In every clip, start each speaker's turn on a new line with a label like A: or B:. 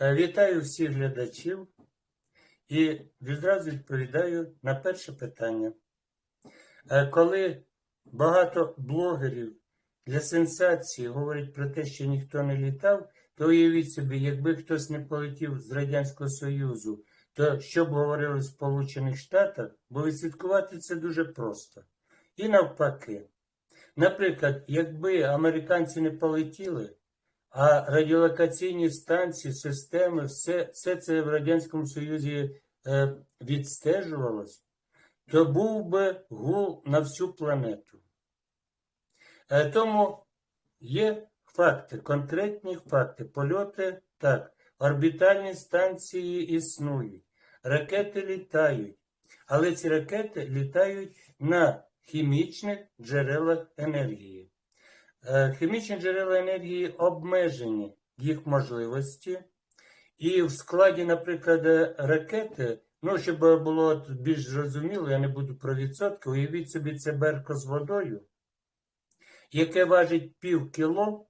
A: Вітаю всіх глядачів і відразу відповідаю на перше питання. Е, Коли багато блогерів для сенсації говорять про те, що ніхто не літав, то уявіть собі, якби хтось не полетів з Радянського Союзу, то що б говорили в Сполучених Штатах, бо відслідкувати це дуже просто. І навпаки. Наприклад, якби американці не полетіли, а радіолокаційні станції, системи, все, все це в Радянському Союзі е, відстежувалось, то був би гул на всю планету. Е, тому є факти, конкретні факти. Польоти так, орбітальні станції існують, ракети літають, але ці ракети літають на хімічних джерелах енергії. Е, Хімічні джерела енергії обмежені їх можливості, і в складі, наприклад, ракети, ну, щоб було більш зрозуміло, я не буду про відсотки, уявіть собі це берко з водою, яке важить пів кіло,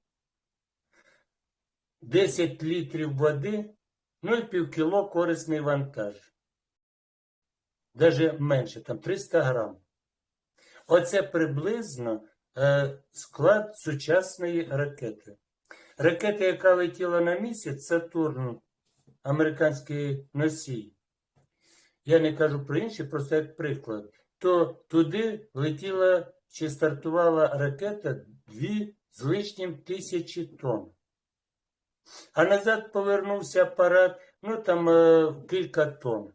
A: 10 літрів води, ну і пів кіло корисний вантаж. Даже менше, там 300 грам. Оце приблизно склад сучасної ракети. Ракета, яка летіла на місяць, Сатурн, американський носій. Я не кажу про інші, просто як приклад. То туди летіла чи стартувала ракета дві з лишнім тисячі тонн. А назад повернувся апарат, ну там е, кілька тонн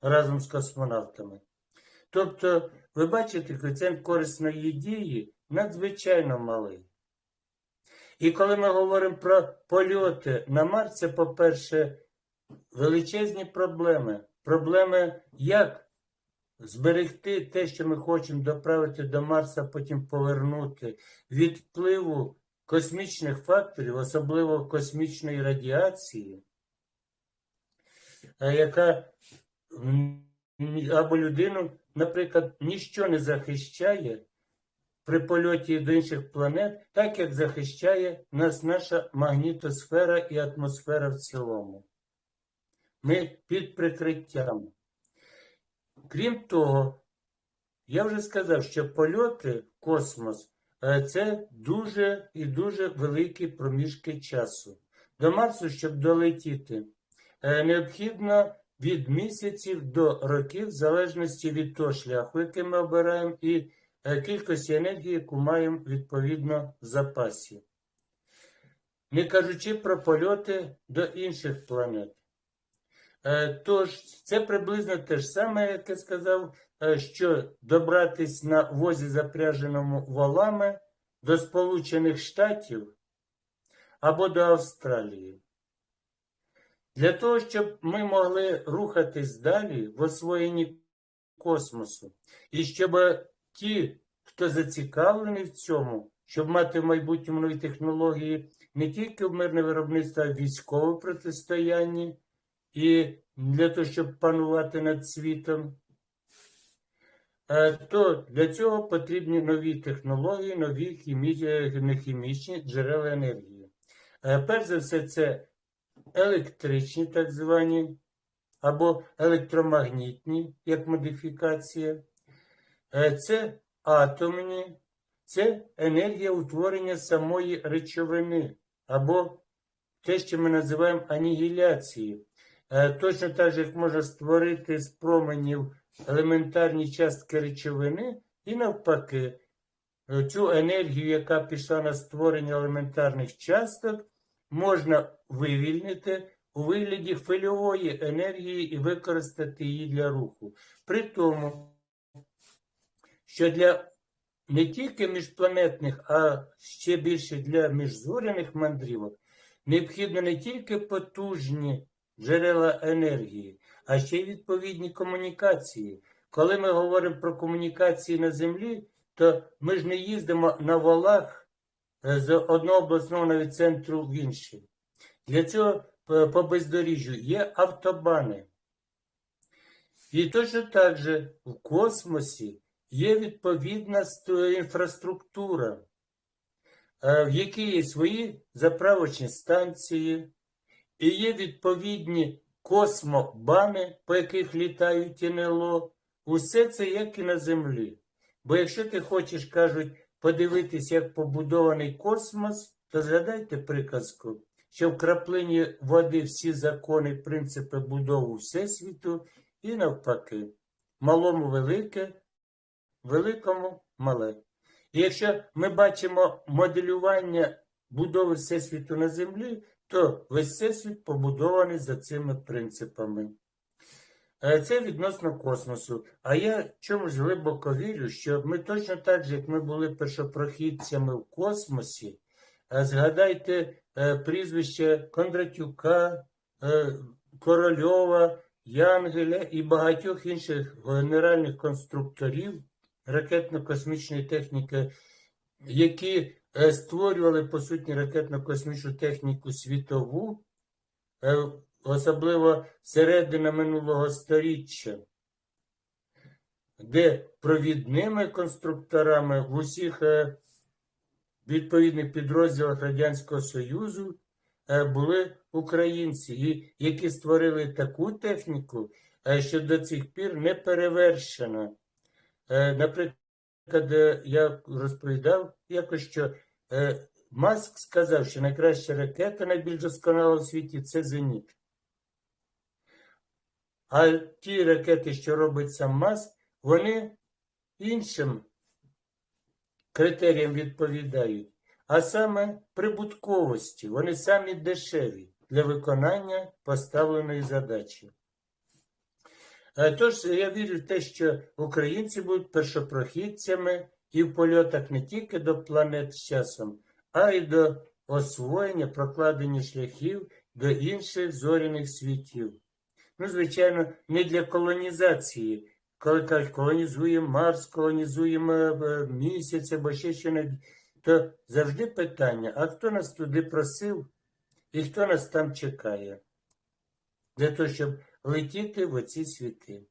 A: разом з космонавтами. Тобто, ви бачите, коефіцієнт корисної дії надзвичайно малий. І коли ми говоримо про польоти на Марс, це, по-перше, величезні проблеми. Проблеми, як зберегти те, що ми хочемо доправити до Марса, потім повернути від впливу космічних факторів, особливо космічної радіації, е, яка або людину, наприклад, ніщо не захищає при польоті до інших планет, так як захищає нас наша магнітосфера і атмосфера в цілому. Ми під прикриттям. Крім того, я вже сказав, що польоти в космос е, це дуже і дуже великі проміжки часу. До Марсу, щоб долетіти, е, необхідно від місяців до років, в залежності від того шляху, який ми обираємо, і е, кількості енергії, яку маємо відповідно в запасі. Не кажучи про польоти до інших планет. Е, Тож, це приблизно те ж саме, як я сказав, е, що добратись на возі, запряженому волами до Сполучених Штатів або до Австралії. Для того, щоб ми могли рухатись далі в освоєнні космосу, і щоб ті, хто зацікавлений в цьому, щоб мати в майбутньому нові технології не тільки в мирне виробництво, а й військове протистоянні, і для того, щоб панувати над світом, е, то для цього потрібні нові технології, нові хімі- нехімічні джерела енергії. Е, Перш за все, це електричні, так звані, або електромагнітні, як модифікація. Е, Це атомні, це енергія утворення самої речовини, або те, що ми називаємо анігіляцією. Е, Точно так же, як можна створити з променів елементарні частки речовини, і навпаки, е, цю енергію, яка пішла на створення елементарних часток, можна вивільнити у вигляді хвильової енергії і використати її для руху. При тому, що для не тільки міжпланетних, а ще більше для міжзоряних мандрівок необхідно не тільки потужні джерела енергії, а ще й відповідні комунікації. Коли ми говоримо про комунікації на Землі, то ми ж не їздимо на волах з одного обласного навіть центру в інший. Для цього е, по бездоріжжю є автобани. І точно так же в космосі є відповідна інфраструктура, е, в якій є свої заправочні станції, І є відповідні космобани, по яких літають НЛО. Усе це як і на землі. Бо якщо ти хочеш, кажуть, подивитись, як побудований космос, то згадайте приказку, що в краплині води всі закони, принципи будови Всесвіту і навпаки. Малому велике, великому мале. І якщо ми бачимо моделювання будови Всесвіту на землі, то весь Всесвіт побудований за цими принципами. Е, Це відносно космосу. А я чомусь глибоко вірю, що ми точно так же, як ми були першопрохідцями в космосі, е, згадайте е, прізвище Кондратюка, Корольова, Янгеля і багатьох інших генеральних конструкторів ракетно-космічної техніки, які створювали по суті ракетно-космічну техніку світову, особливо середина минулого сторіччя, де провідними конструкторами в усіх е, відповідних підрозділах Радянського Союзу е, були українці, які створили таку техніку, е, що до цих пір не перевершена. Наприклад, я розповідав якось, що Маск сказав, що найкраща ракета, найбільш досконала в світі це зеніт. А ті ракети, що робить сам Маск, вони іншим критеріям відповідають, а саме прибутковості. Вони самі дешеві для виконання поставленої задачі. Е, Тож я вірю в те, що українці будуть першопрохідцями і в польотах не тільки до планет з часом, а й до освоєння, прокладення шляхів до інших зоряних світів. Ну, звичайно, не для колонізації. Коли кажуть, колонізуємо Марс, колонізуємо е, місяць або ще що то завжди питання: а хто нас туди просив і хто нас там чекає? Для того, щоб летіти в оці світи.